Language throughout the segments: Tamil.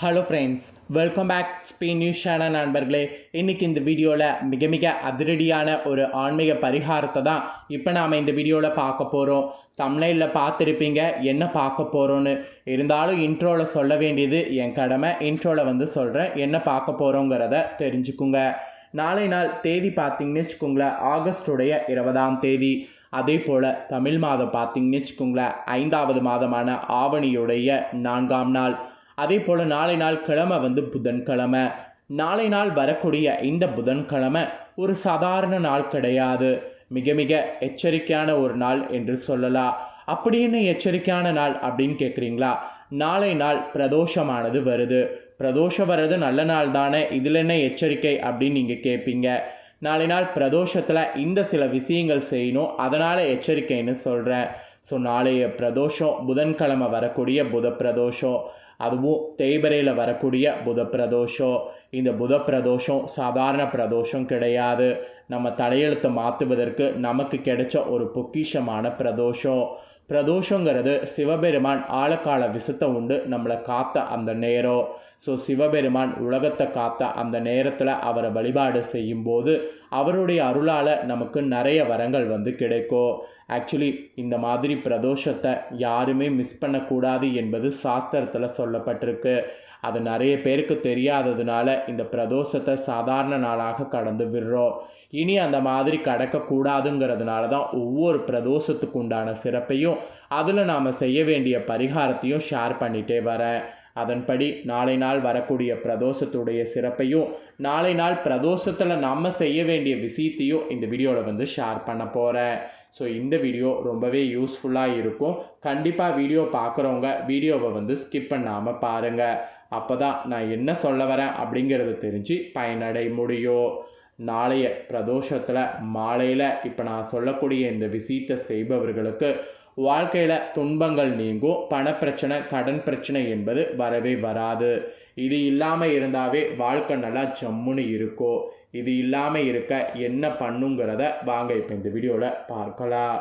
Hello friends welcome back Spain news channel நண்பர்களே. இன்றைக்கி இந்த வீடியோவில் மிக மிக அதிரடியான ஒரு ஆன்மீக பரிகாரத்தை தான் இப்போ நாம் இந்த வீடியோவில் பார்க்க போகிறோம் தமிழில் பார்த்துருப்பீங்க என்ன பார்க்க போகிறோன்னு இருந்தாலும் இன்ட்ரோவில் சொல்ல வேண்டியது என் கடமை. இன்ட்ரோவில் வந்து சொல்கிறேன் என்ன பார்க்க போகிறோங்கிறத தெரிஞ்சுக்குங்க. நாளை நாள் தேதி பார்த்தீங்கன்னு வச்சுக்கோங்களேன் ஆகஸ்டுடைய இருபதாம் தேதி. அதே போல் தமிழ் மாதம் பார்த்தீங்கன்னு வச்சுக்கோங்களேன் ஐந்தாவது மாதமான ஆவணியுடைய நான்காம் நாள். அதே போல் நாளை நாள் கிழமை வந்து புதன்கிழமை. நாளை நாள் வரக்கூடிய இந்த புதன்கிழமை ஒரு சாதாரண நாள் கிடையாது. மிக மிக எச்சரிக்கையான ஒரு நாள் என்று சொல்லலாம். அப்படின்னு எச்சரிக்கையான நாள் அப்படின்னு கேட்குறீங்களா நாளை நாள் பிரதோஷமானது வருது. பிரதோஷம் வர்றது நல்ல நாள் தானே? இதில் என்ன எச்சரிக்கை அப்படின்னு நீங்கள் கேட்பீங்க நாளை நாள் பிரதோஷத்தில் இந்த சில விஷயங்கள் செய்யணும். அதனால் எச்சரிக்கைன்னு சொல்கிறேன் ஸோ நாளைய பிரதோஷம் புதன்கிழமை வரக்கூடிய புத பிரதோஷம் அதுவும் தேய்பரையில் வரக்கூடிய புத பிரதோஷம் இந்த புத பிரதோஷம் சாதாரண பிரதோஷம் கிடையாது. நம்ம தலையெழுத்தை மாற்றுவதற்கு நமக்கு கிடைச்ச ஒரு பொக்கிஷமான பிரதோஷம் பிரதோஷங்கிறது சிவபெருமான் ஆழக்கால விசுத்த உண்டு நம்மளை காத்த அந்த நேரம் ஸோ சிவபெருமான் உலகத்தை காத்த அந்த நேரத்தில் அவரை வழிபாடு செய்யும்போது அவருடைய அருளால் நமக்கு நிறைய வரங்கள் வந்து கிடைக்கும். ஆக்சுவலி இந்த மாதிரி பிரதோஷத்தை யாருமே மிஸ் பண்ணக்கூடாது என்பது சாஸ்திரத்தில் சொல்லப்பட்டிருக்கு. அது நிறைய பேருக்கு தெரியாததுனால இந்த பிரதோஷத்தை சாதாரண நாளாக கடந்து விடுறோம். இனி அந்த மாதிரி கடக்கக்கூடாதுங்கிறதுனால தான் ஒவ்வொரு பிரதோஷத்துக்கு உண்டான சிறப்பையும் அதில் நாம் செய்ய வேண்டிய பரிகாரத்தையும் ஷேர் பண்ணிகிட்டே வரேன். அதன்படி நாளை நாள் வரக்கூடிய பிரதோஷத்துடைய சிறப்பையும் நாளை நாள் பிரதோஷத்தில் நம்ம செய்ய வேண்டிய விஷயத்தையும் இந்த வீடியோவில் வந்து ஷேர் பண்ண போகிறேன் ஸோ இந்த வீடியோ ரொம்பவே யூஸ்ஃபுல்லாக இருக்கும். கண்டிப்பாக வீடியோ பார்க்குறவங்க வீடியோவை வந்து ஸ்கிப் பண்ணாமல் பாருங்கள் அப்போ தான் நான் என்ன சொல்ல வரேன் அப்படிங்கிறது தெரிஞ்சு பயனடை முடியும். நாளைய பிரதோஷத்தில் மாலையில் இப்போ நான் சொல்லக்கூடிய இந்த விஷயத்தை செய்பவர்களுக்கு வாழ்க்கையில் துன்பங்கள் நீங்கும் பணப்பிரச்சனை கடன் பிரச்சனை என்பது வரவே வராது. இது இல்லாமல் இருந்தாவே வாழ்க்கை நல்லா ஜம்முன்னு இருக்கும் இது இல்லாமல் இருக்க என்ன பண்ணுங்கிறத வாங்க இப்போ இந்த வீடியோவில் பார்க்கலாம்.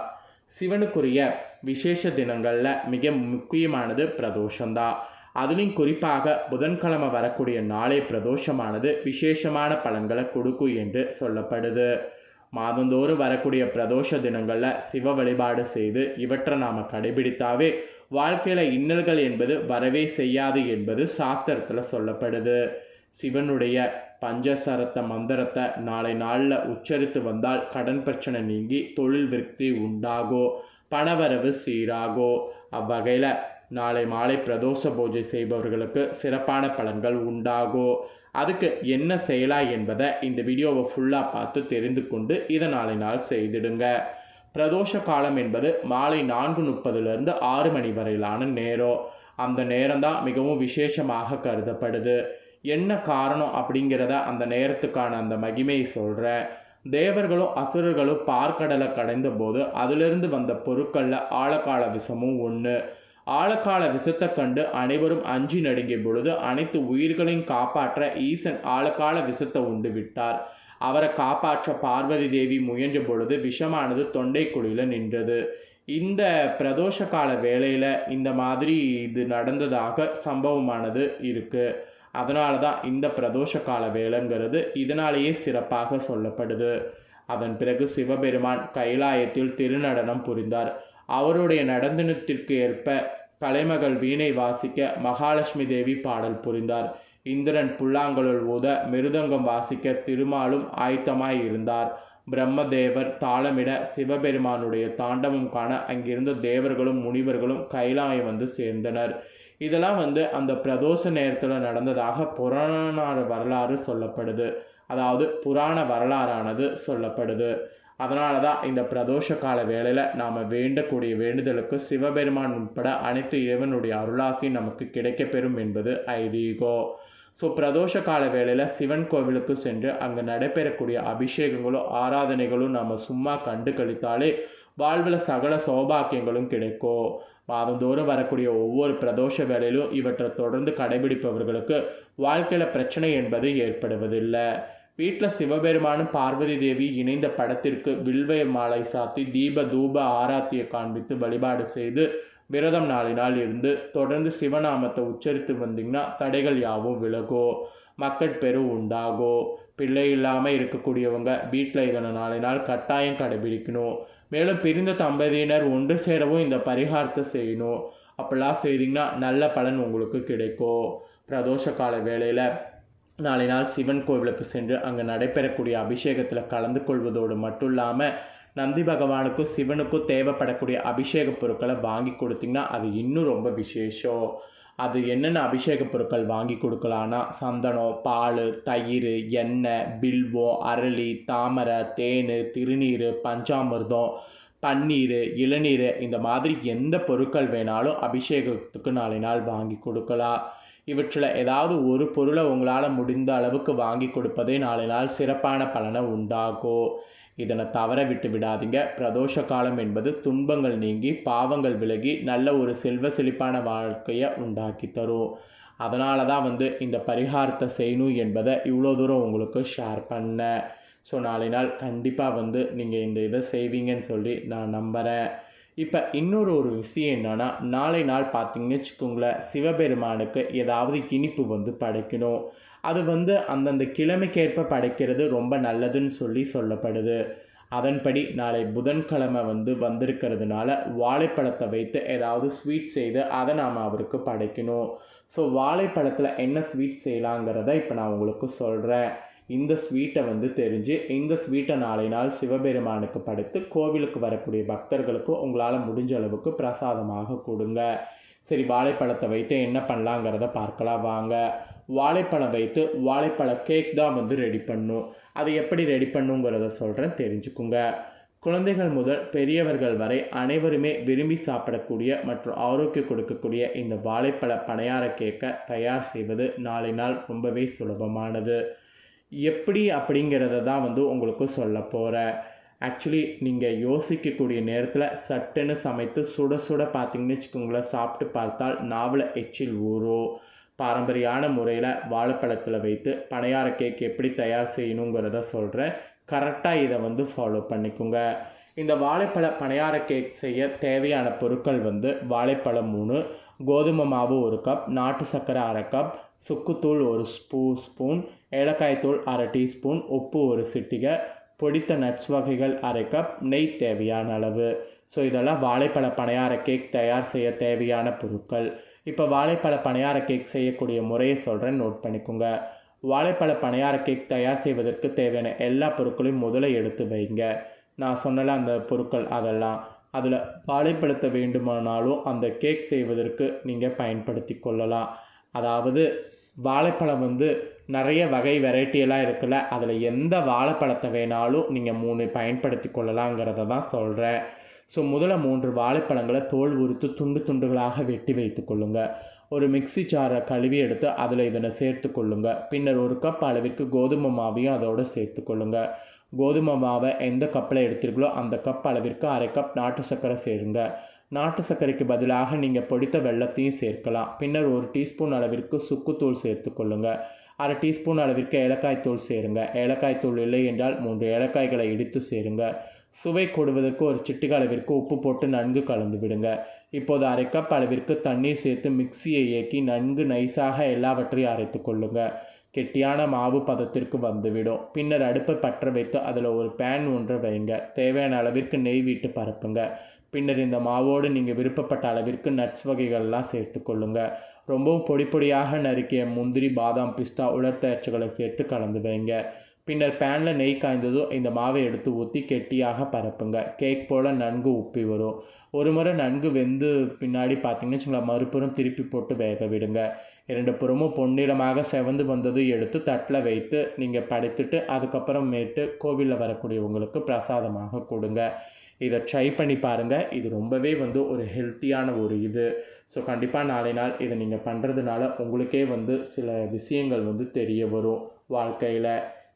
சிவனுக்குரிய விசேஷ தினங்களில் மிக முக்கியமானது பிரதோஷம்தான் அதுலேயும் குறிப்பாக புதன்கிழமை வரக்கூடிய நாளை பிரதோஷமானது. விசேஷமான பலன்களை கொடுக்கும் என்று சொல்லப்படுது. மாதந்தோறும் வரக்கூடிய பிரதோஷ தினங்களில் சிவ வழிபாடு செய்து இவற்றை நாம் கடைபிடித்தாவே வாழ்க்கையில் இன்னல்கள் என்பது வரவே செய்யாது என்பது சாஸ்திரத்தில் சொல்லப்படுது. சிவனுடைய பஞ்சசரத்த மந்திரத்தை நாளை நாளில் உச்சரித்து வந்தால் கடன் பிரச்சனை நீங்கி தொழில் விருத்தி உண்டாகோ பணவரவு சீராகோ அவ்வகையில் நாளை மாலை பிரதோஷ பூஜை செய்பவர்களுக்கு சிறப்பான பலன்கள் உண்டாகும் அதுக்கு என்ன செய்யலாம் என்பதை இந்த வீடியோவை ஃபுல்லாக பார்த்து தெரிந்து கொண்டு இதை நாளை நாள் செய்திடுங்க. பிரதோஷ காலம் என்பது மாலை நான்கு முப்பதுலேருந்து ஆறு மணி வரையிலான நேரம். அந்த நேரம் தான் மிகவும் விசேஷமாக கருதப்படுது. என்ன காரணம் அப்படிங்கிறத அந்த நேரத்துக்கான அந்த மகிமையை சொல்கிறேன் தேவர்களும் அசுரர்களும் பார்க்கடலை கடைந்த போது அதிலிருந்து வந்த பொருட்களில் ஆழக்கால விஷமும் ஒன்று ஆழக்கால விஷத்தை கண்டு அனைவரும் அஞ்சி நடுங்கிய பொழுது அனைத்து உயிர்களையும் காப்பாற்ற ஈசன் ஆழக்கால விஷத்தை உண்டு விட்டார். அவரை காப்பாற்ற பார்வதி தேவி முயன்ற பொழுது விஷமானது தொண்டை குழியில் நின்றது. இந்த பிரதோஷ கால வேளையில் இந்த மாதிரி இது நடந்ததாக சம்பவமானது இருக்குது அதனால தான் இந்த பிரதோஷ கால வேலைங்கிறது இதனாலேயே சிறப்பாக சொல்லப்படுது. அதன் பிறகு சிவபெருமான் கைலாயத்தில் திருநடனம் புரிந்தார். அவருடைய நடந்தனத்திற்கு ஏற்ப கலைமகள் வீணை வாசிக்க மகாலட்சுமி தேவி பாடல் புரிந்தார். இந்திரன் புல்லாங்குழல் ஊத மிருதங்கம் வாசிக்க திருமாலும் ஆயத்தமாய் இருந்தார். பிரம்மதேவர் தாளமிட சிவபெருமானுடைய தாண்டவம் காண அங்கிருந்த தேவர்களும் முனிவர்களும் கைலாயம் வந்து சேர்ந்தனர். இதெல்லாம் வந்து அந்த பிரதோஷ நேரத்தில் நடந்ததாக புராண வரலாறு சொல்லப்படுது. அதாவது புராண வரலாறானது சொல்லப்படுது. அதனால தான் இந்த பிரதோஷ கால வேளையில் நாம் வேண்டக்கூடிய வேண்டுதலுக்கு சிவபெருமான் உட்பட அனைத்து இறைவனுடைய அருளாசி நமக்கு கிடைக்கப்பெறும் என்பது ஐதீகம் ஸோ பிரதோஷ கால வேளையில் சிவன் கோவிலுக்கு சென்று அங்கே நடைபெறக்கூடிய அபிஷேகங்களும் ஆராதனைகளும் நம்ம சும்மா கண்டு கழித்தாலே வாழ்வில் சகல சௌபாக்கியங்களும் கிடைக்கும். மாதந்தோறும் வரக்கூடிய ஒவ்வொரு பிரதோஷ வேலையிலும் இவற்றை தொடர்ந்து கடைபிடிப்பவர்களுக்கு வாழ்க்கையில் பிரச்சனை என்பது ஏற்படுவதில்லை. வீட்டில் சிவபெருமானும் பார்வதி தேவி இணைந்த படத்திற்கு வில்வய மாலை சாத்தி தீப தூப ஆராத்தியை காண்பித்து வழிபாடு செய்து விரதம் நாளினால் இருந்து தொடர்ந்து சிவநாமத்தை உச்சரித்து வந்தீங்கன்னா தடைகள் யாவும் மக்கள் மக்கட்பெரு உண்டாகும் பிள்ளை இல்லாமல் இருக்கக்கூடியவங்க வீட்டில் இதனை நாளினால் கட்டாயம் கடைபிடிக்கணும். மேலும் பிரிந்த தம்பதியினர் ஒன்று சேரவும் இந்த பரிகாரத்தை செய்யணும். அப்படிலாம் செய்தீங்கன்னா நல்ல பலன் உங்களுக்கு கிடைக்கும். பிரதோஷ கால வேளையில் நாளை நாள் சிவன் கோவிலுக்கு சென்று அங்கே நடைபெறக்கூடிய அபிஷேகத்தில் கலந்து கொள்வதோடு மட்டும் இல்லாமல் நந்தி பகவானுக்கும் சிவனுக்கும் தேவைப்படக்கூடிய அபிஷேக பொருட்களை வாங்கி கொடுத்தீங்கன்னா அது இன்னும் ரொம்ப விசேஷம். அது என்னென்ன அபிஷேக பொருட்கள் வாங்கி கொடுக்கலான்னா சந்தனம் பால் தயிர் எண்ணெய் பில்வம் அரளி தாமரை தேன் திருநீர் பஞ்சாமிர்தம் பன்னீர் இளநீர் இந்த மாதிரி எந்த பொருட்கள் வேணாலும் அபிஷேகத்துக்கு நாளை நாள் வாங்கி கொடுக்கலாம். இவற்றில் ஏதாவது ஒரு பொருளை உங்களால் முடிந்த அளவுக்கு வாங்கி கொடுப்பதே நாளை நாள் சிறப்பான பலனை உண்டாகும் இதனை தவற விட்டு விடாதீங்க. பிரதோஷ காலம் என்பது துன்பங்கள் நீங்கி பாவங்கள் விலகி நல்ல ஒரு செல்வ செழிப்பான வாழ்க்கையை உண்டாக்கி தரும். அதனால தான் வந்து இந்த பரிகாரத்தை செய்யணும் என்பதை இவ்வளோ தூரம் உங்களுக்கு ஷேர் பண்ணேன். ஸோ நாளை நாள் கண்டிப்பாக வந்து நீங்கள் இந்த இதை செய்வீங்கன்னு சொல்லி நான் நம்புகிறேன் இப்போ இன்னொரு ஒரு விஷயம் என்னென்னா நாளை நாள் பார்த்தீங்கன்னு வச்சுக்கோங்களேன் சிவபெருமானுக்கு ஏதாவது இனிப்பு வந்து படைக்கணும். அது வந்து அந்தந்த கிழமைக்கேற்ப படைக்கிறது ரொம்ப நல்லதுன்னு சொல்லி சொல்லப்படுது. அதன்படி நாளை புதன்கிழமை வந்து வந்திருக்கிறதுனால வாழைப்பழத்தை வைத்து ஏதாவது ஸ்வீட் செய்து அதை நாம் அவருக்கு படைக்கணும். ஸோ வாழைப்பழத்தில் என்ன ஸ்வீட் செய்யலாங்கிறத இப்போ நான் உங்களுக்கு சொல்கிறேன் இந்த ஸ்வீட்டை வந்து தெரிஞ்சு இந்த ஸ்வீட்டை நாளை நாள் சிவபெருமானுக்கு படைத்து கோவிலுக்கு வரக்கூடிய பக்தர்களுக்கு உங்களால் முடிஞ்ச அளவுக்கு பிரசாதமாக கொடுங்க. சரி வாழைப்பழத்தை வைத்து என்ன பண்ணலாங்கிறத பார்க்கலாம் வாங்க. வாழைப்பழம் வைத்து வாழைப்பழ கேக் தான் வந்து ரெடி பண்ணும். அதை எப்படி ரெடி பண்ணுங்கிறத சொல்கிறேன் தெரிஞ்சுக்குங்க. குழந்தைகள் முதல் பெரியவர்கள் வரை அனைவருமே விரும்பி சாப்பிடக்கூடிய மற்றும் ஆரோக்கியம் கொடுக்கக்கூடிய இந்த வாழைப்பழ பணியார கேக்கை தயார் செய்வது நாளை நாள் ரொம்பவே சுலபமானது. எப்படி அப்படிங்கிறத தான் வந்து உங்களுக்கு சொல்ல போகிறேன் ஆக்சுவலி நீங்கள் யோசிக்கக்கூடிய நேரத்தில் சட்டுன்னு சமைத்து சுட சுட பார்த்தீங்கன்னு வச்சுக்கோங்களேன் சாப்பிட்டு பார்த்தால் நாவல எச்சில் ஊறும். பாரம்பரியான முறையில் வாழைப்பழத்தில் வைத்து பணியார கேக் எப்படி தயார் செய்யணுங்கிறத சொல்கிறேன் கரெக்டாக இதை வந்து ஃபாலோ பண்ணிக்கோங்க. இந்த வாழைப்பழ பணியார கேக் செய்ய தேவையான பொருட்கள் வந்து வாழைப்பழம் மூணு கோதுமை மாவு ஒரு கப் நாட்டு சர்க்கரை அரை கப் சுக்குத்தூள் ஒரு ஸ்பூ ஸ்பூன் ஏலக்காய் தூள் அரை டீஸ்பூன் உப்பு ஒரு சிட்டிகை பொடித்த நட்ஸ் வகைகள் அரை கப் நெய் தேவையான அளவு. ஸோ இதெல்லாம் வாழைப்பழ பணியார கேக் தயார் செய்ய தேவையான பொருட்கள். இப்போ வாழைப்பழ பணியார கேக் செய்யக்கூடிய முறையை சொல்கிறேன் நோட் பண்ணிக்கோங்க. வாழைப்பழ பணியார கேக் தயார் செய்வதற்கு தேவையான எல்லா பொருட்களையும் முதல்ல எடுத்து வைங்க. நான் சொன்னல அந்த பொருட்கள் அதெல்லாம். அதில் வாழைப்பழத்தை வேண்டுமானாலும் அந்த கேக் செய்வதற்கு நீங்கள் பயன்படுத்தி கொள்ளலாம். அதாவது வாழைப்பழம் வந்து நிறைய வகை வெரைட்டியெல்லாம் இருக்குல்ல அதில் எந்த வாழைப்பழத்தை வேணாலும் நீங்கள் மூணு பயன்படுத்தி கொள்ளலாங்கிறத தான் சொல்கிறேன் ஸோ முதல்ல மூன்று வாழைப்பழங்களை தோல் உரித்து துண்டு துண்டுகளாக வெட்டி வைத்து கொள்ளுங்க. ஒரு மிக்ஸி ஜாரை கழுவி எடுத்து அதில் இதனை சேர்த்து கொள்ளுங்கள் பின்னர் ஒரு கப் அளவிற்கு கோதுமை மாவையும் அதோடு சேர்த்து கொள்ளுங்கள் கோதுமை மாவை எந்த கப்பில் எடுத்தீர்களோ அந்த கப் அளவிற்கு அரை கப் நாட்டு சர்க்கரை சேருங்க. நாட்டு சர்க்கரைக்கு பதிலாக நீங்கள் பொடித்த வெள்ளத்தையும் சேர்க்கலாம். பின்னர் ஒரு டீஸ்பூன் அளவிற்கு சுக்குத்தூள் சேர்த்து கொள்ளுங்கள் அரை டீஸ்பூன் அளவிற்கு ஏலக்காய் தூள் சேருங்க. ஏலக்காய் தூள் இல்லை என்றால் மூன்று ஏலக்காய்களை இடித்து சேருங்க. சுவை கொடுவதற்கு ஒரு சிட்டிக அளவிற்கு உப்பு போட்டு நன்கு கலந்து விடுங்க. இப்போது அரை கப் அளவிற்கு தண்ணீர் சேர்த்து மிக்சியை இயக்கி நன்கு நைஸாக எல்லாவற்றையும் அரைத்து கொள்ளுங்க. கெட்டியான மாவு பதத்திற்கு வந்துவிடும். பின்னர் அடுப்பை பற்ற வைத்து அதில் ஒரு பேன் ஒன்றை வைங்க. தேவையான அளவிற்கு நெய் விட்டு பரப்புங்க. பின்னர் இந்த மாவோடு நீங்கள் விருப்பப்பட்ட அளவிற்கு நட்ஸ் வகைகள்லாம் சேர்த்து கொள்ளுங்க. ரொம்பவும் பொடி பொடியாக நறுக்கிய முந்திரி பாதாம் பிஸ்தா உலர்த்தயர்ச்சிகளை சேர்த்து கலந்து வைங்க. பின்னர் பேனில் நெய் காய்ந்ததும் இந்த மாவை எடுத்து ஊற்றி கெட்டியாக பரப்புங்க. கேக் போல் நன்கு உப்பி வரும். ஒரு முறை நன்கு வெந்து பின்னாடி பார்த்தீங்கன்னு வச்சுங்களேன் மறுபுறம் திருப்பி போட்டு வேக விடுங்க. இரண்டு புறமும் பொன்னிறமாக செவந்து வந்தது எடுத்து தட்டில் வைத்து நீங்கள் படைத்துட்டு அதுக்கப்புறமேட்டு கோவிலில் வரக்கூடியவங்களுக்கு பிரசாதமாக கொடுங்க. இதை ட்ரை பண்ணி பாருங்கள் இது ரொம்பவே வந்து ஒரு ஹெல்த்தியான ஒரு இது. ஸோ கண்டிப்பாக நாளை நாள் இதை நீங்கள் பண்ணுறதுனால உங்களுக்கே வந்து சில விஷயங்கள் வந்து தெரிய வரும் வாழ்க்கையில்.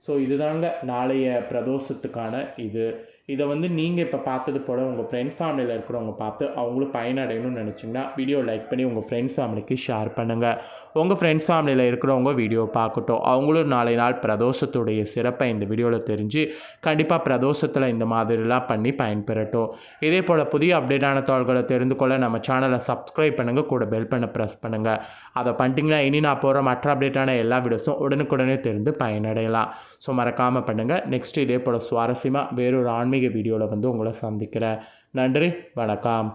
ஸோ இதுதாங்க நாளைய பிரதோஷத்துக்கான இது. இதை வந்து நீங்கள் இப்போ பார்த்தது போல் உங்கள் ஃப்ரெண்ட்ஸ் ஃபேமிலியில் இருக்கிறவங்க பார்த்து அவங்களும் பயனடையணும்னு நினச்சிங்கன்னா வீடியோ லைக் பண்ணி உங்கள் ஃப்ரெண்ட்ஸ் ஃபேமிலிக்கு ஷேர் பண்ணுங்கள் உங்கள் ஃப்ரெண்ட்ஸ் ஃபேமிலியில் இருக்கிறவங்க வீடியோ பார்க்கட்டும். அவங்களும் நாளை நாள் பிரதோஷத்துடைய சிறப்பை இந்த வீடியோவில் தெரிஞ்சு கண்டிப்பாக பிரதோஷத்தில் இந்த மாதிரிலாம் பண்ணி பயன்பெறட்டும். இதே போல் புதிய அப்டேட்டான தகவல்களை தெரிந்து கொள்ள நம்ம சேனலை சப்ஸ்கிரைப் பண்ணுங்கள் கூட பெல் பண்ண ப்ரெஸ் பண்ணுங்கள் அதை பண்ணிட்டீங்கன்னா இனி நான் போகிற மற்ற அப்டேட்டான எல்லா வீடியோஸும் உடனுக்குடனே தெரிந்து பயனடையலாம். ஸோ மறக்காமல் பண்ணுங்கள் நெக்ஸ்ட் இதே போல் சுவாரஸ்யமாக வேறொரு ஆன்மீக வீடியோவில் வந்து உங்களை சந்திக்கிறேன். நன்றி வணக்கம்.